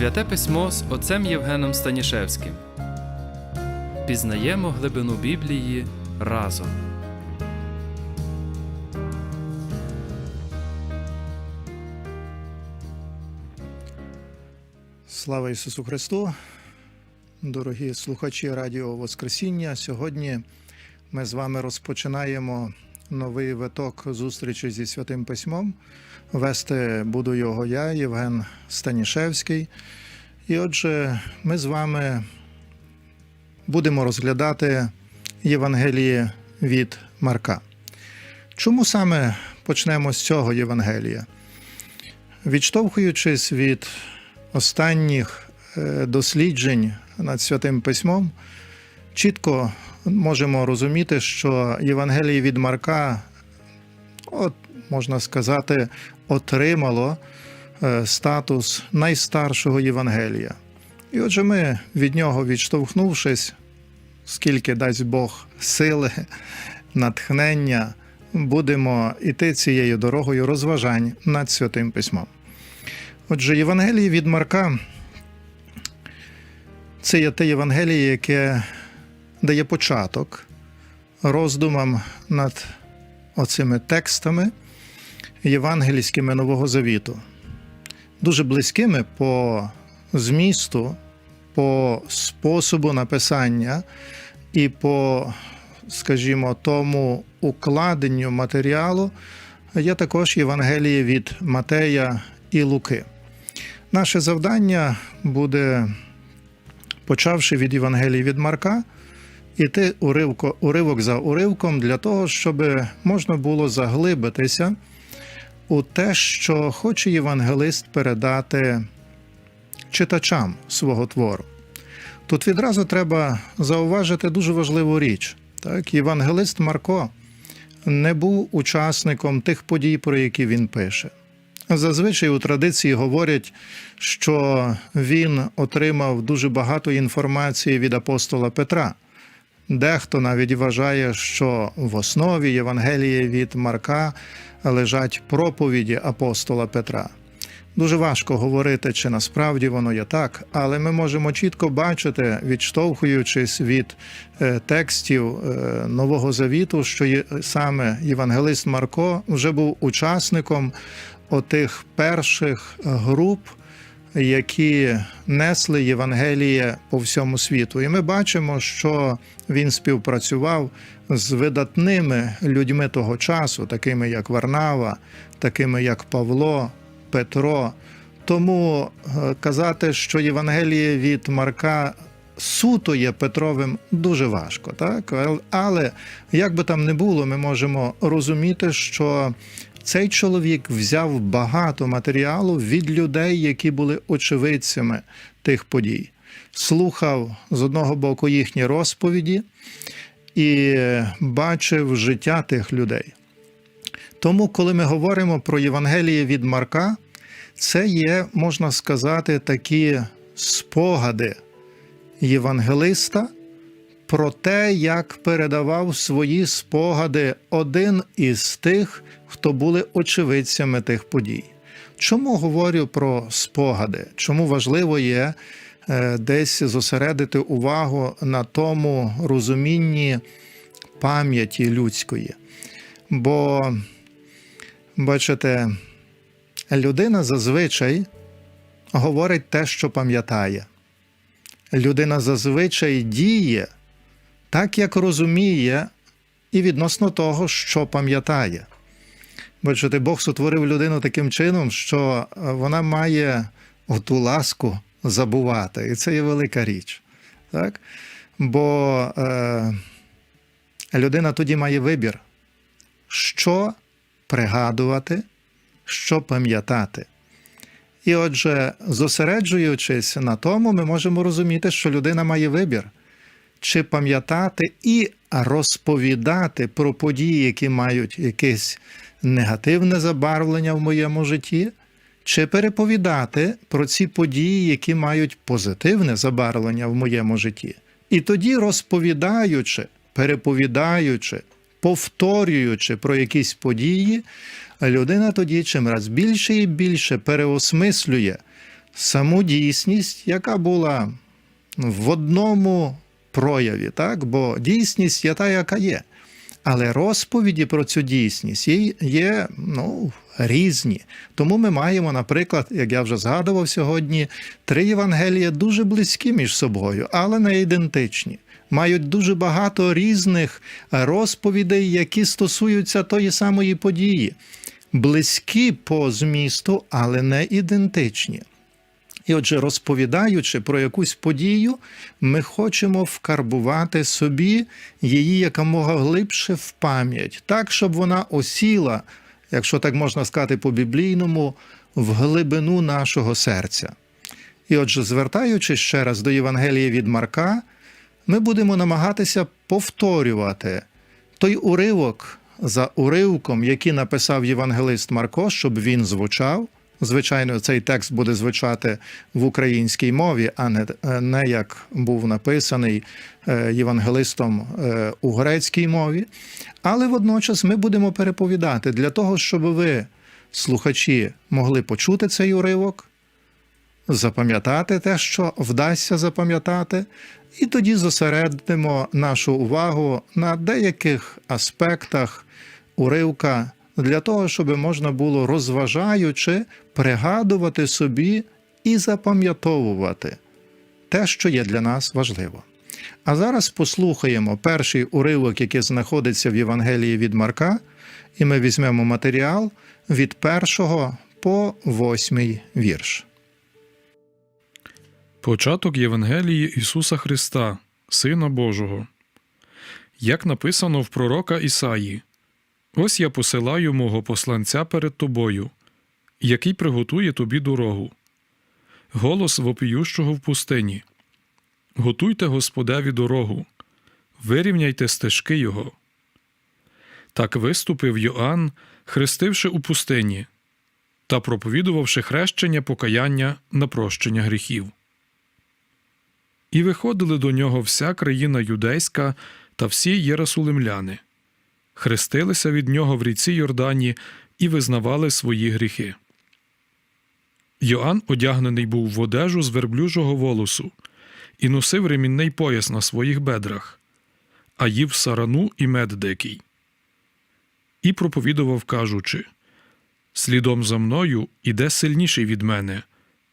Святе письмо з отцем Євгеном Станішевським. Пізнаємо глибину Біблії разом. Слава Ісусу Христу! Дорогі слухачі Радіо Воскресіння. Сьогодні ми з вами розпочинаємо новий виток зустрічі зі Святим Письмом. Вести буду його я, Євген Станішевський. І отже, ми з вами будемо розглядати Євангеліє від Марка. Чому саме почнемо з цього Євангелія? Відштовхуючись від останніх е, досліджень над святим письмом, чітко можемо розуміти, що Євангеліє від Марка, от, можна сказати, отримало е, статус найстаршого Євангелія. І отже, ми від нього відштовхнувшись, скільки дасть Бог сили, натхнення, будемо йти цією дорогою розважань над святим письмом. Отже, Євангеліє від Марка це є те Євангеліє, яке дає початок роздумам над оцими текстами євангельськими Нового Завіту, дуже близькими по змісту, по способу написання і по, скажімо, тому укладенню матеріалу є також Євангеліє від Матея і Луки. Наше завдання буде, почавши від Євангелії від Марка, іти уривко, уривок за уривком для того, щоб можна було заглибитися у те, що хоче євангелист передати читачам свого твору. Тут відразу треба зауважити дуже важливу річ. Так, Євангелист Марко не був учасником тих подій, про які він пише. Зазвичай у традиції говорять, що він отримав дуже багато інформації від апостола Петра. Дехто навіть вважає, що в основі Євангелії від Марка лежать проповіді апостола Петра. Дуже важко говорити, чи насправді воно є так, але ми можемо чітко бачити, відштовхуючись від е, текстів е, Нового Завіту, що саме Євангелист Марко вже був учасником отих перших груп, які несли Євангеліє по всьому світу. І ми бачимо, що він співпрацював з видатними людьми того часу, такими як Варнава, такими як Павло, Петро. Тому е, казати, що Євангеліє від Марка суто є Петровим, дуже важко. Так? Але як би там не було, ми можемо розуміти, що цей чоловік взяв багато матеріалу від людей, які були очевидцями тих подій, слухав з одного боку їхні розповіді і бачив життя тих людей. Тому, коли ми говоримо про Євангеліє від Марка, це є, можна сказати, такі спогади євангелиста про те, як передавав свої спогади один із тих, хто були очевидцями тих подій. Чому говорю про спогади? Чому важливо є десь зосередити увагу на тому розумінні пам'яті людської? Бо, бачите, людина зазвичай говорить те, що пам'ятає. Людина зазвичай діє так, як розуміє, і відносно того, що пам'ятає. Бачите, Бог сотворив людину таким чином, що вона має ту ласку забувати. І це є велика річ. Так? Бо е, людина тоді має вибір, що пригадувати, що пам'ятати. І отже, зосереджуючись на тому, ми можемо розуміти, що людина має вибір, чи пам'ятати і розповідати про події, які мають якесь негативне забарвлення в моєму житті, чи переповідати про ці події, які мають позитивне забарвлення в моєму житті. І тоді, розповідаючи, переповідаючи, повторюючи про якісь події, людина тоді чим раз більше і більше переосмислює саму дійсність, яка була в одному прояві, так? бо дійсність є та, яка є. Але розповіді про цю дійсність є, ну, різні. Тому ми маємо, наприклад, як я вже згадував сьогодні, три Євангелія дуже близькі між собою, але не ідентичні. Мають дуже багато різних розповідей, які стосуються тої самої події. Близькі по змісту, але не ідентичні. І отже, розповідаючи про якусь подію, ми хочемо вкарбувати собі її якомога глибше в пам'ять, так, щоб вона осіла, якщо так можна сказати по-біблійному, в глибину нашого серця. І отже, звертаючись ще раз до Євангелія від Марка, ми будемо намагатися повторювати той уривок за уривком, який написав євангелист Марко, щоб він звучав. Звичайно, цей текст буде звучати в українській мові, а не, не як був написаний е, євангелистом е, у грецькій мові. Але водночас ми будемо переповідати для того, щоб ви, слухачі, могли почути цей уривок, запам'ятати те, що вдасться запам'ятати, і тоді зосередимо нашу увагу на деяких аспектах уривка для того, щоб можна було розважаючи пригадувати собі і запам'ятовувати те, що є для нас важливо. А зараз послухаємо перший уривок, який знаходиться в Євангелії від Марка, і ми візьмемо матеріал від першого по восьмий вірш. Початок Євангелії Ісуса Христа, Сина Божого. Як написано в пророка Ісаї: Ось я посилаю мого посланця перед тобою, який приготує тобі дорогу. Голос вопіющого в пустині. Готуйте Господеві дорогу, вирівняйте стежки Його. Так виступив Йоанн, хрестивши у пустині та проповідувавши хрещення покаяння на прощення гріхів. І виходили до нього вся країна юдейська та всі єрусалимляни, хрестилися від нього в ріці Йордані і визнавали свої гріхи. Йоанн одягнений був в одежу з верблюжого волосу і носив ремінний пояс на своїх бедрах, а їв сарану і мед дикий. І проповідував, кажучи Слідом за мною іде сильніший від мене,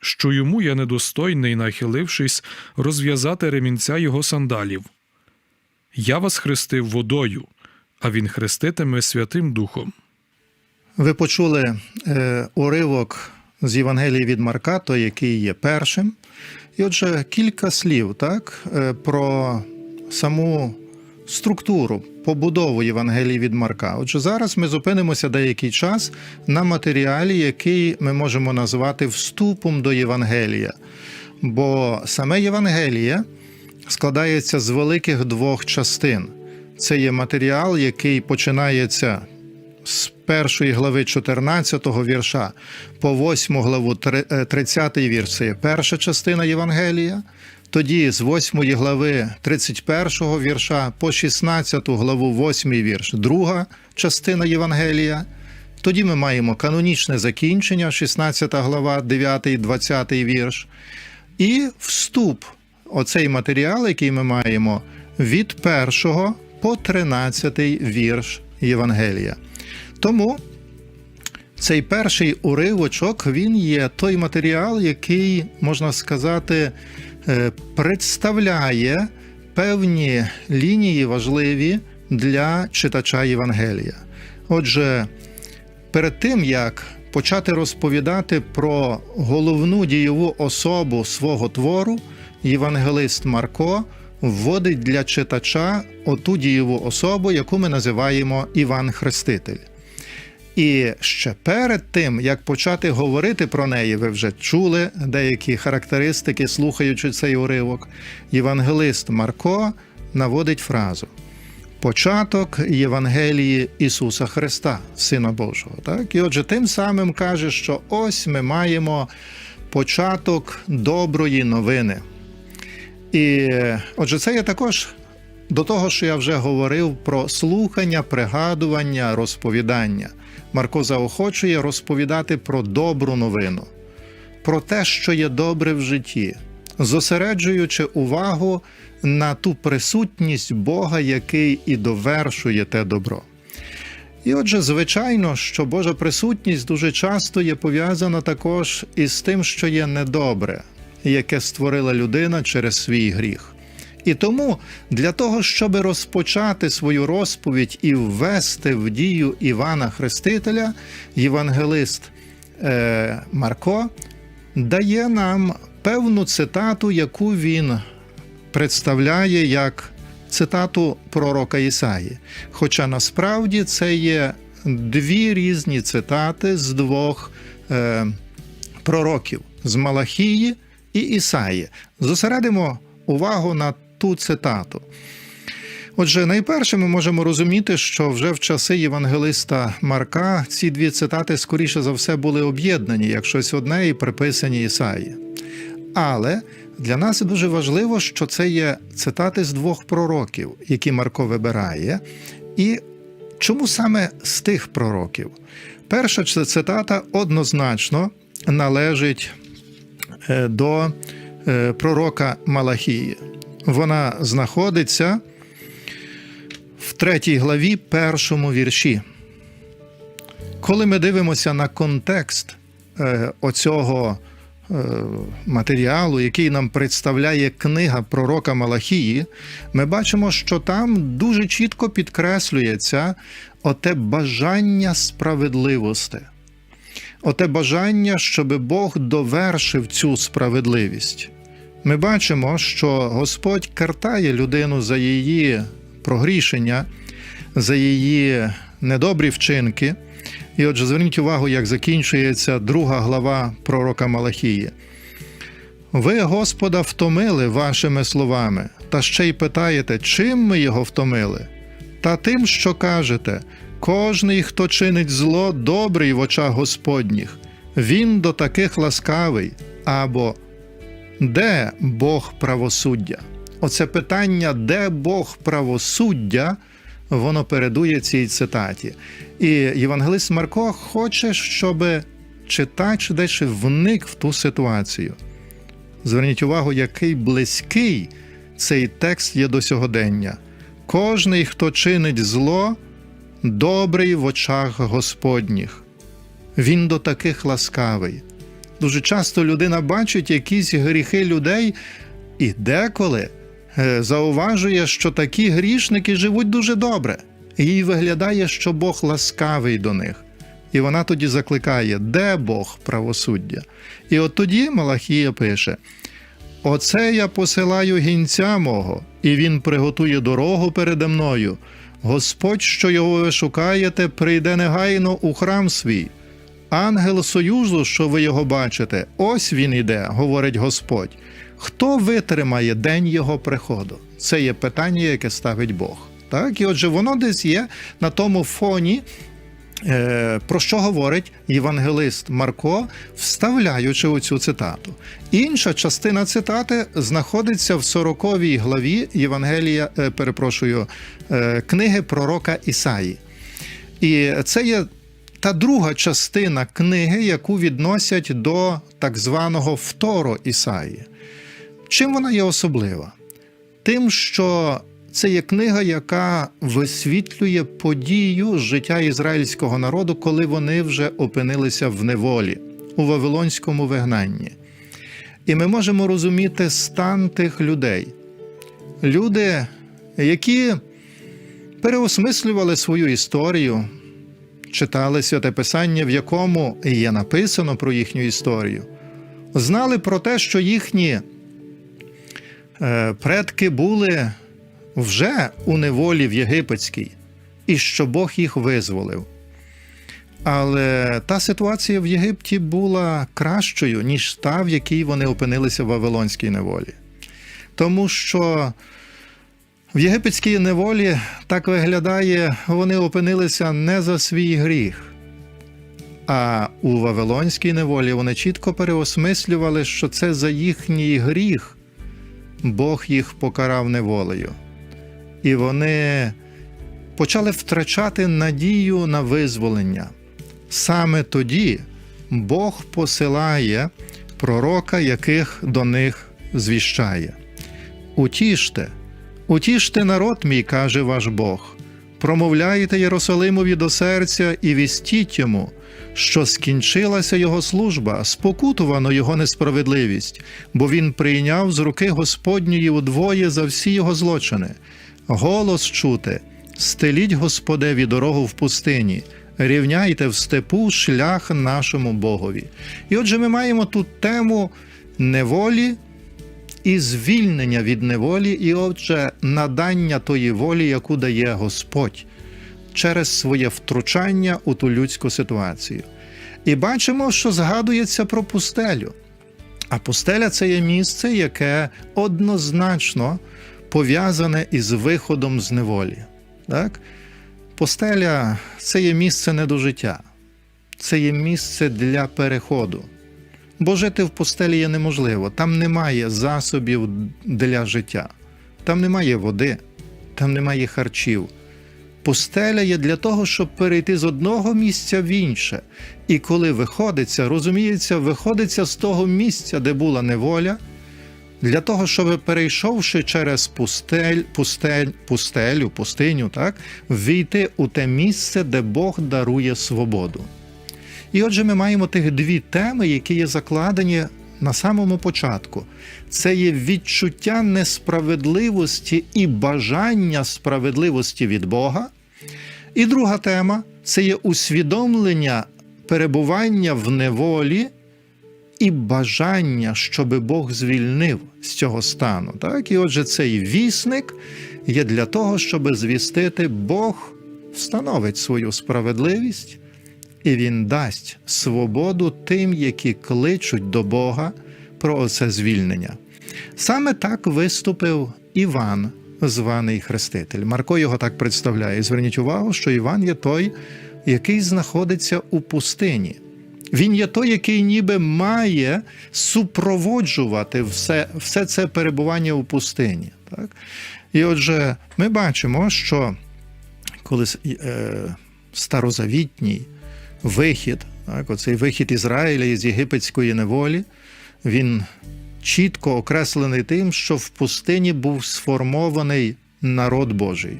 що йому я недостойний, нахилившись, розв'язати ремінця його сандалів. Я вас хрестив водою, а він хреститиме Святим Духом. Ви почули е, уривок з Євангелії від Марка, той, який є першим. І отже, кілька слів так, е, про саму структуру, побудову Євангелії від Марка. Отже, зараз ми зупинимося деякий час на матеріалі, який ми можемо назвати вступом до Євангелія. Бо саме Євангеліє складається з великих двох частин. Це є матеріал, який починається з першої глави 14 вірша по 8 главу 30 вірш це є перша частина Євангелія. Тоді з 8 глави 31 вірша по 16 главу 8 вірш, друга частина Євангелія. Тоді ми маємо канонічне закінчення, 16 глава, 9, 20 вірш. І вступ, оцей матеріал, який ми маємо від 1 по 13 вірш Євангелія. Тому цей перший уривочок він є той матеріал, який, можна сказати, е, представляє певні лінії важливі для читача Євангелія. Отже, перед тим як почати розповідати про головну дієву особу свого твору, євангелист Марко вводить для читача оту дієву особу, яку ми називаємо Іван Хреститель. І ще перед тим, як почати говорити про неї, ви вже чули деякі характеристики, слухаючи цей уривок. Євангелист Марко наводить фразу: Початок Євангелії Ісуса Христа, Сина Божого. Так? І отже, тим самим каже, що ось ми маємо початок доброї новини. І отже, це є також до того, що я вже говорив про слухання, пригадування, розповідання. Марко заохочує розповідати про добру новину, про те, що є добре в житті, зосереджуючи увагу на ту присутність Бога, який і довершує те добро. І отже, звичайно, що Божа присутність дуже часто є пов'язана також із тим, що є недобре, яке створила людина через свій гріх. І тому для того, щоб розпочати свою розповідь і ввести в дію Івана Хрестителя, євангелист е, Марко дає нам певну цитату, яку він представляє як цитату пророка Ісаї. Хоча насправді це є дві різні цитати з двох е, пророків з Малахії і Ісаї. Зосередимо увагу на ту цитату. Отже, найперше ми можемо розуміти, що вже в часи Євангелиста Марка ці дві цитати, скоріше за все, були об'єднані як щось одне і приписані Ісаї. Але для нас дуже важливо, що це є цитати з двох пророків, які Марко вибирає. І чому саме з тих пророків? Перша цитата однозначно належить до е, пророка Малахії. Вона знаходиться в третій главі, першому вірші. Коли ми дивимося на контекст е, оцього е, матеріалу, який нам представляє книга пророка Малахії, ми бачимо, що там дуже чітко підкреслюється оте бажання справедливості, оте бажання, щоб Бог довершив цю справедливість. Ми бачимо, що Господь картає людину за її прогрішення, за її недобрі вчинки. І отже, зверніть увагу, як закінчується друга глава пророка Малахії. Ви Господа втомили вашими словами, та ще й питаєте, чим ми його втомили? Та тим, що кажете, кожний, хто чинить зло, добрий в очах Господніх, він до таких ласкавий, або де Бог правосуддя? Оце питання, де Бог правосуддя, воно передує цій цитаті. І Євангелист Марко хоче, щоб читач дещо вник в ту ситуацію. Зверніть увагу, який близький цей текст є до сьогодення. Кожний, хто чинить зло, добрий в очах Господніх. Він до таких ласкавий. Дуже часто людина бачить якісь гріхи людей і деколи е, зауважує, що такі грішники живуть дуже добре. І Їй виглядає, що Бог ласкавий до них. І вона тоді закликає, де Бог правосуддя? І от тоді Малахія пише: Оце я посилаю гінця мого, і він приготує дорогу передо мною. Господь, що його ви шукаєте, прийде негайно у храм свій. Ангел Союзу, що ви його бачите, ось він іде, говорить Господь. Хто витримає день його приходу? Це є питання, яке ставить Бог. Так, і отже, воно десь є на тому фоні, про що говорить євангелист Марко, вставляючи оцю цитату. Інша частина цитати знаходиться в 40 главі Євангелія, е, перепрошую, е, книги пророка Ісаї. І це є та друга частина книги, яку відносять до так званого второ Ісаї. Чим вона є особлива? Тим, що це є книга, яка висвітлює подію життя ізраїльського народу, коли вони вже опинилися в неволі у Вавилонському вигнанні. І ми можемо розуміти стан тих людей. Люди, які переосмислювали свою історію, читали святе писання, в якому є написано про їхню історію, знали про те, що їхні е, предки були вже у неволі в Єгипетській, і що Бог їх визволив. Але та ситуація в Єгипті була кращою, ніж та, в якій вони опинилися в Вавилонській неволі. Тому що в єгипетській неволі так виглядає, вони опинилися не за свій гріх. А у Вавилонській неволі вони чітко переосмислювали, що це за їхній гріх Бог їх покарав неволею. І вони почали втрачати надію на визволення. Саме тоді Бог посилає пророка, яких до них звіщає. Утіште, утіште народ мій, каже ваш Бог. Промовляйте Єрусалимові до серця і вістіть йому, що скінчилася його служба, спокутувано його несправедливість, бо він прийняв з руки Господньої удвоє за всі його злочини. Голос чути, стеліть Господеві дорогу в пустині, рівняйте в степу шлях нашому Богові. І отже, ми маємо тут тему неволі і звільнення від неволі, і отже, надання тої волі, яку дає Господь через своє втручання у ту людську ситуацію. І бачимо, що згадується про пустелю. А пустеля це є місце, яке однозначно пов'язане із виходом з неволі. Так? Пустеля це є місце не до життя, це є місце для переходу. Бо жити в пустелі є неможливо. Там немає засобів для життя, там немає води, там немає харчів. Пустеля є для того, щоб перейти з одного місця в інше. І коли виходиться, розуміється, виходиться з того місця, де була неволя, для того, щоб перейшовши через пустель, пустель, пустелю, пустиню, так, війти у те місце, де Бог дарує свободу. І отже, ми маємо тих дві теми, які є закладені на самому початку. Це є відчуття несправедливості і бажання справедливості від Бога. І друга тема це є усвідомлення перебування в неволі і бажання, щоб Бог звільнив з цього стану. Так? І отже, цей вісник є для того, щоб звістити, Бог встановить свою справедливість і Він дасть свободу тим, які кличуть до Бога про це звільнення. Саме так виступив Іван, званий Хреститель. Марко його так представляє. Зверніть увагу, що Іван є той, який знаходиться у пустині. Він є той, який ніби має супроводжувати все, все це перебування у пустині. Так? І отже, ми бачимо, що коли е, старозавітній вихід, так, оцей вихід Ізраїля із єгипетської неволі, він чітко окреслений тим, що в пустині був сформований народ Божий.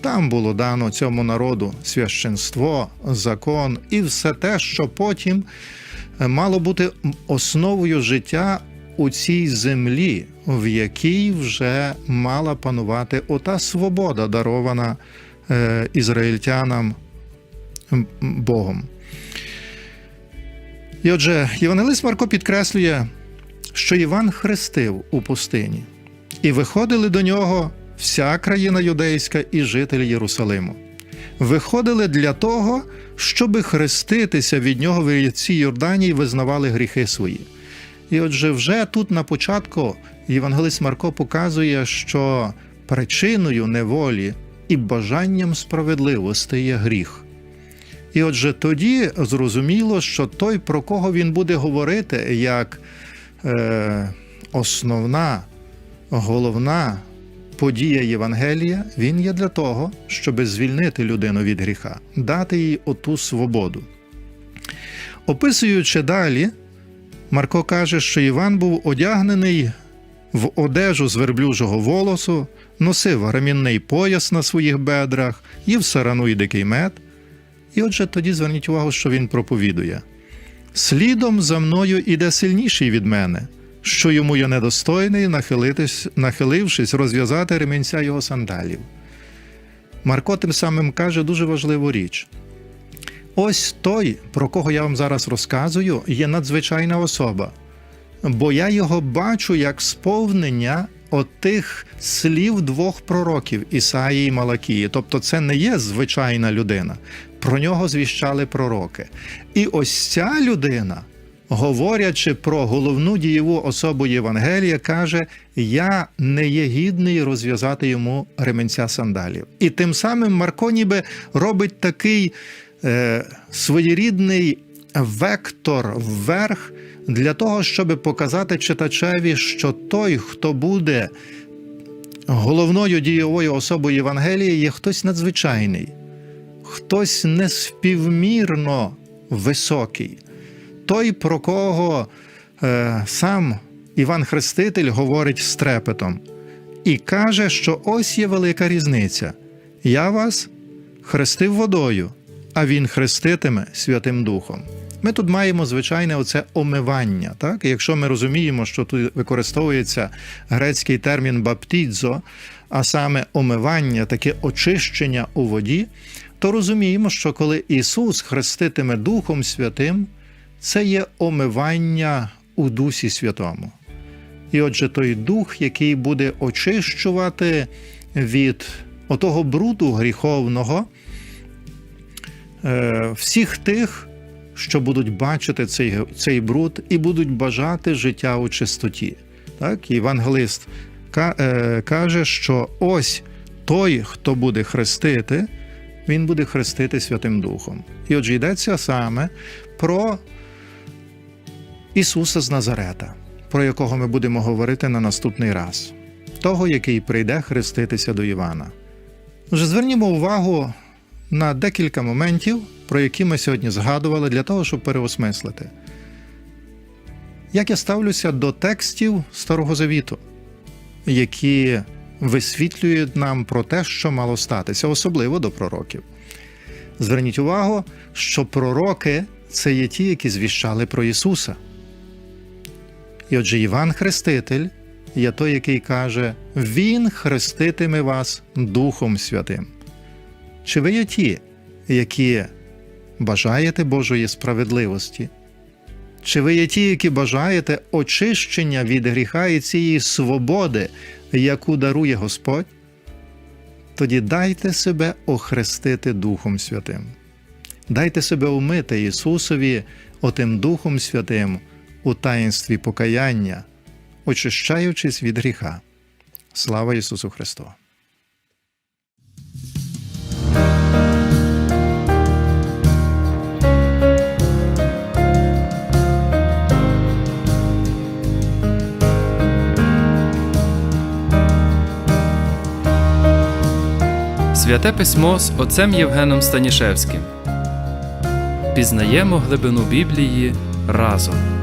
Там було дано цьому народу священство, закон і все те, що потім мало бути основою життя у цій землі, в якій вже мала панувати ота свобода, дарована е, ізраїльтянам Богом. І отже, Євангелист Марко підкреслює, що Іван хрестив у пустині, і виходили до нього вся країна юдейська і жителі Єрусалиму. Виходили для того, щоби хреститися від нього в ріці Йорданії визнавали гріхи свої. І отже, вже тут на початку Євангелист Марко показує, що причиною неволі і бажанням справедливості є гріх. І отже, тоді зрозуміло, що той, про кого він буде говорити, як е, основна, головна подія Євангелія, він є для того, щоб звільнити людину від гріха, дати їй оту свободу. Описуючи далі, Марко каже, що Іван був одягнений в одежу з верблюжого волосу, носив ремінний пояс на своїх бедрах, їв сарану і дикий мед. І отже, тоді зверніть увагу, що він проповідує. Слідом за мною іде сильніший від мене, що йому я недостойний, нахилитись, нахилившись, розв'язати ремінця його сандалів. Марко тим самим каже дуже важливу річ. Ось той, про кого я вам зараз розказую, є надзвичайна особа, бо я його бачу як сповнення отих слів двох пророків Ісаї і Малакії. Тобто, це не є звичайна людина. Про нього звіщали пророки. І ось ця людина, говорячи про головну дієву особу Євангелія, каже: Я не є гідний розв'язати йому ременця сандалів. І тим самим Марко ніби робить такий е, своєрідний вектор вверх для того, щоб показати читачеві, що той, хто буде головною дієвою особою Євангелії, є хтось надзвичайний, хтось неспівмірно високий, той, про кого е, сам Іван Хреститель говорить з трепетом і каже, що ось є велика різниця. Я вас хрестив водою, а він хреститиме Святим Духом. Ми тут маємо звичайне оце омивання. Так? Якщо ми розуміємо, що тут використовується грецький термін баптідзо, а саме омивання, таке очищення у воді, то розуміємо, що коли Ісус хреститиме Духом Святим, це є омивання у Дусі Святому. І отже, той дух, який буде очищувати від отого бруду гріховного, е, всіх тих, що будуть бачити цей, цей бруд і будуть бажати життя у чистоті. Так? Євангелист е, каже, що ось той, хто буде хрестити, він буде хрестити Святим Духом. І отже, йдеться саме про Ісуса з Назарета, про якого ми будемо говорити на наступний раз, того, який прийде хреститися до Івана. Отже, звернімо увагу на декілька моментів, про які ми сьогодні згадували, для того, щоб переосмислити. Як я ставлюся до текстів Старого Завіту, які висвітлюють нам про те, що мало статися, особливо до пророків. Зверніть увагу, що пророки це є ті, які звіщали про Ісуса. І отже, Іван Хреститель є той, який каже: Він хреститиме вас Духом Святим. Чи ви є ті, які бажаєте Божої справедливості? Чи ви є ті, які бажаєте очищення від гріха і цієї свободи, яку дарує Господь? Тоді дайте себе охрестити Духом Святим. Дайте себе умити Ісусові отим Духом Святим у таїнстві покаяння, очищаючись від гріха. Слава Ісусу Христу! Святе письмо з отцем Євгеном Станішевським. Пізнаємо глибину Біблії разом.